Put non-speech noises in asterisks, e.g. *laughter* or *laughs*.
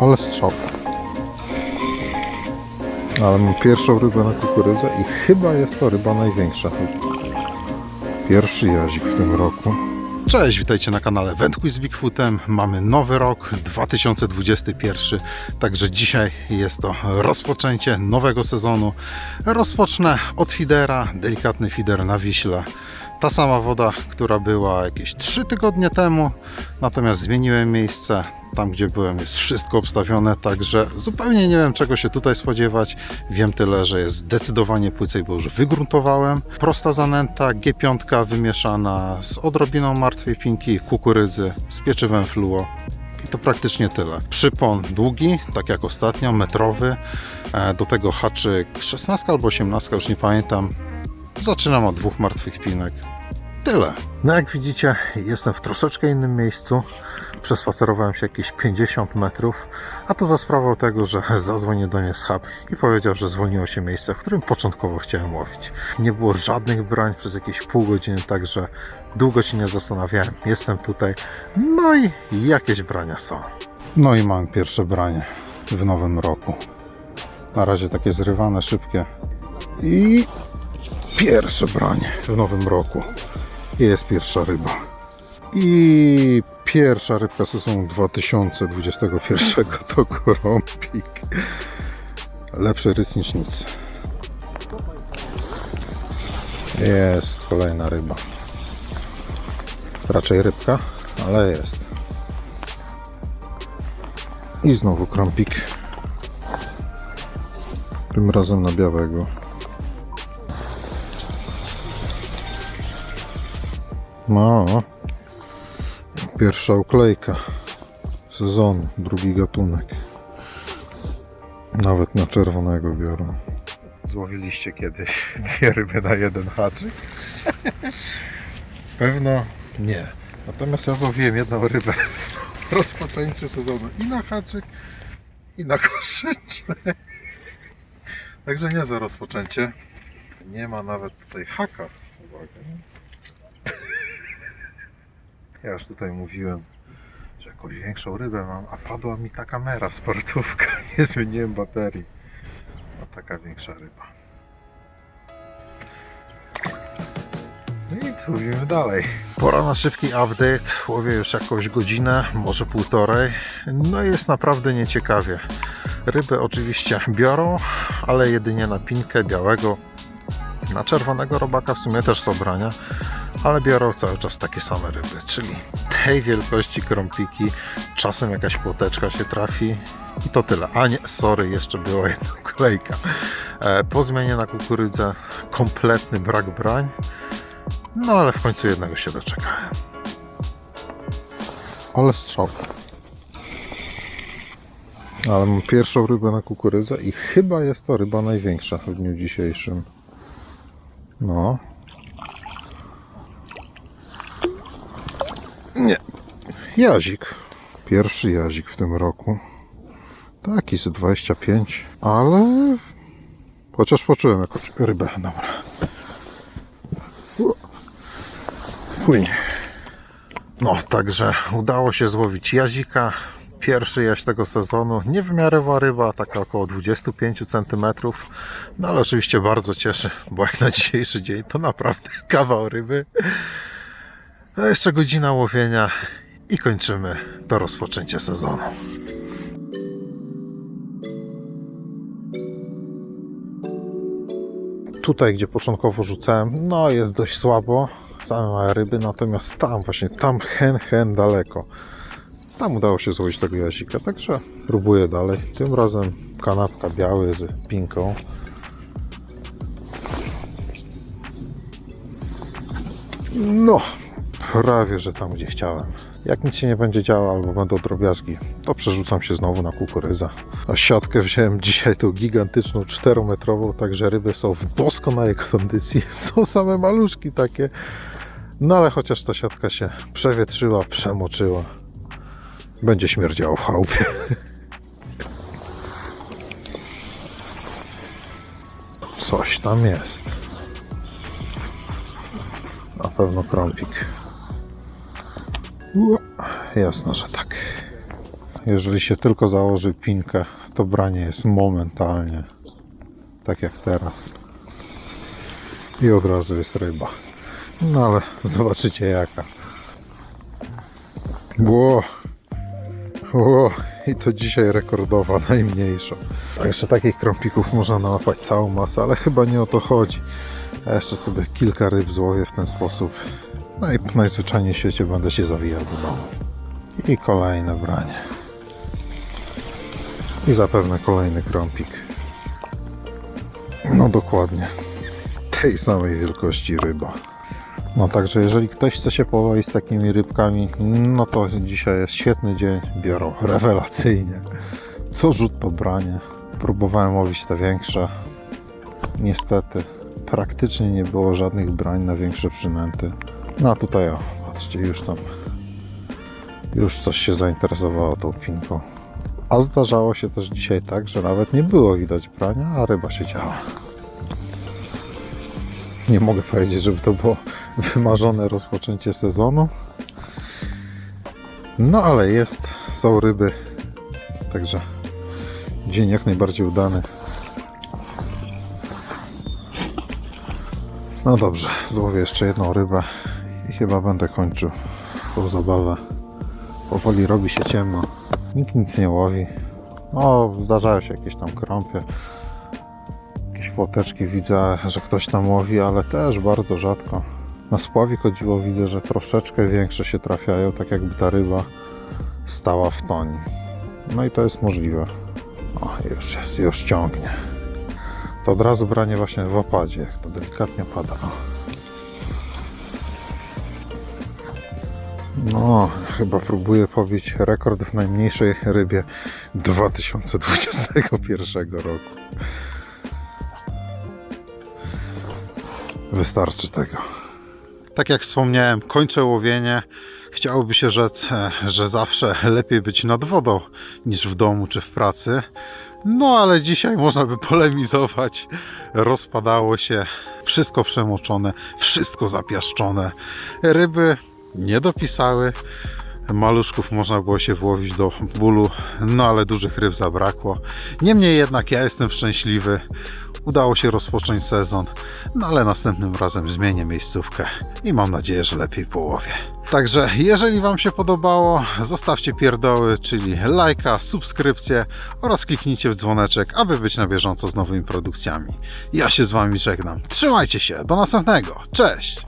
Ale strzał. Ale mam pierwszą rybę na kukurydzę i chyba jest to ryba największa. Pierwszy jazik w tym roku. Cześć, witajcie na kanale Wędkuj z Bigfootem. Mamy nowy rok 2021, także dzisiaj jest to rozpoczęcie nowego sezonu. Rozpocznę od fidera, delikatny fider na Wiśle. Ta sama woda, która była jakieś 3 tygodnie temu, natomiast zmieniłem miejsce. Tam, gdzie byłem, jest wszystko obstawione, także zupełnie nie wiem, czego się tutaj spodziewać. Wiem tyle, że jest zdecydowanie płycej, bo już wygruntowałem. Prosta zanęta, G5 wymieszana z odrobiną martwej pinki, kukurydzy, z pieczywem fluo. I to praktycznie tyle. Przypon długi, tak jak ostatnio, metrowy. E, Do tego haczyk 16 albo 18, już nie pamiętam. Zaczynam od dwóch martwych pinek. Tyle. No jak widzicie, jestem w troszeczkę innym miejscu. Przespacerowałem się jakieś 50 metrów, a to za sprawą tego, że zadzwonił do mnie schab i powiedział, że zwolniło się miejsce, w którym początkowo chciałem łowić. Nie było żadnych brań przez jakieś pół godziny, także długo się nie zastanawiałem. Jestem tutaj, no i jakieś brania są. No i mam pierwsze branie w nowym roku. Na razie takie zrywane, szybkie. I pierwsze branie w nowym roku. Jest pierwsza ryba. I pierwsza rybka sezonu 2021 *laughs* to korąbik. Lepszy rys niż nic. Jest kolejna ryba. Raczej rybka, ale jest. I znowu krąpik. Tym razem na białego. No, pierwsza uklejka sezonu, drugi gatunek. Nawet na czerwonego biorą. Złowiliście kiedyś *laughs* dwie ryby na jeden haczyk? *laughs* Pewno nie. Natomiast ja złowiłem jedną rybę w rozpoczęciu sezonu i na haczyk, i na koszyczę. Także nie za rozpoczęcie. Nie ma nawet tutaj haka. Uwaga. Ja już tutaj mówiłem, że jakąś większą rybę mam, a padła mi ta kamera sportówka. *laughs* Nie zmieniłem baterii. A taka większa ryba. No i co, mówimy dalej. Pora na szybki update. Łowię już jakąś godzinę, może półtorej. No jest naprawdę nieciekawie. Ryby oczywiście biorą, ale jedynie na pinkę białego. Na czerwonego robaka w sumie też są brania, ale biorą cały czas takie same ryby, czyli tej wielkości krąpiki, czasem jakaś płoteczka się trafi i to tyle. A nie, sorry, jeszcze była jedna *laughs* kolejka. E, Po zmianie na kukurydzę kompletny brak brań, no ale w końcu jednego się doczekałem. Ale strzał. Ale mam pierwszą rybę na kukurydzę i chyba jest to ryba największa w dniu dzisiejszym. No. Nie. Jazik. Pierwszy jazik w tym roku. Taki z 25, ale chociaż poczułem jakąś rybę. Dobra. Płynie. No, także udało się złowić jazika. Pierwszy jaś tego sezonu. Niewymiarowa ryba, taka około 25 cm. No ale oczywiście bardzo cieszy, bo jak na dzisiejszy dzień to naprawdę *laughs* kawał ryby. No jeszcze godzina łowienia i kończymy to rozpoczęcie sezonu. Tutaj, gdzie początkowo rzucałem, no jest dość słabo, same ryby, natomiast tam właśnie, tam hen, hen daleko. Tam udało się złowić tego jazika, także próbuję dalej. Tym razem kanapka biały z pinką. No, prawie, że tam gdzie chciałem. Jak nic się nie będzie działo albo będą drobiazgi, to przerzucam się znowu na kukurydzę. A siatkę wziąłem *laughs* dzisiaj tą gigantyczną 4-metrową, także ryby są w doskonałej kondycji. *laughs* Są same maluszki takie. No ale chociaż ta siatka się przewietrzyła, przemoczyła. Będzie śmierdziało w chałupie. *laughs* Coś tam jest. Na pewno krąpik. Ua, Jasno, że tak. jeżeli się tylko założy pinkę, to branie jest momentalnie, tak jak teraz. I od razu jest ryba. No ale zobaczycie jaka. Ło, ło, i to dzisiaj rekordowa, *laughs* najmniejsza. Jeszcze takich krąpików można nałapać całą masę, ale chyba nie o to chodzi. Jeszcze sobie kilka ryb złowię w ten sposób. No i najzwyczajniej w świecie będę się zawijał do domu. I kolejne branie. I zapewne kolejny krąpik. No dokładnie. Tej samej wielkości ryba. No także jeżeli ktoś chce się połowić z takimi rybkami, no to dzisiaj jest świetny dzień. Biorą rewelacyjnie. Co rzut to branie. Próbowałem łowić te większe. Niestety praktycznie nie było żadnych brań na większe przynęty. No a tutaj o, patrzcie, już tam już coś się zainteresowało tą pinką. A zdarzało się też dzisiaj tak, że nawet nie było widać brania, a ryba siedziała. Nie mogę powiedzieć, żeby to było wymarzone rozpoczęcie sezonu. No ale jest, są ryby. Także dzień jak najbardziej udany. No dobrze, złowię jeszcze jedną rybę chyba będę kończył tą zabawę. Powoli robi się ciemno. Nikt nic nie łowi. No, zdarzają się jakieś tam krąpie. Jakieś płoteczki widzę, że ktoś tam łowi, ale też bardzo rzadko. Na spławie chodziło widzę, że troszeczkę większe się trafiają, tak jakby ta ryba stała w toni. No i to jest możliwe. O, już jest, już ciągnie. To od razu branie właśnie w opadzie, jak to delikatnie pada. No, chyba próbuję pobić rekord w najmniejszej rybie 2021 roku. Wystarczy tego. Tak jak wspomniałem, kończę łowienie. Chciałoby się rzec, e, że zawsze lepiej być nad wodą niż w domu czy w pracy. No ale dzisiaj można by polemizować. Rozpadało się, wszystko przemoczone, wszystko zapiaszczone. Ryby nie dopisały. Maluszków można było się włowić do bólu, no ale dużych ryb zabrakło. Niemniej jednak ja jestem szczęśliwy. Udało się rozpocząć sezon, no ale następnym razem zmienię miejscówkę i mam nadzieję, że lepiej połowię. Także jeżeli Wam się podobało, zostawcie pierdoły, czyli lajka, subskrypcję oraz kliknijcie w dzwoneczek, aby być na bieżąco z nowymi produkcjami. Ja się z Wami żegnam. Trzymajcie się, do następnego. Cześć!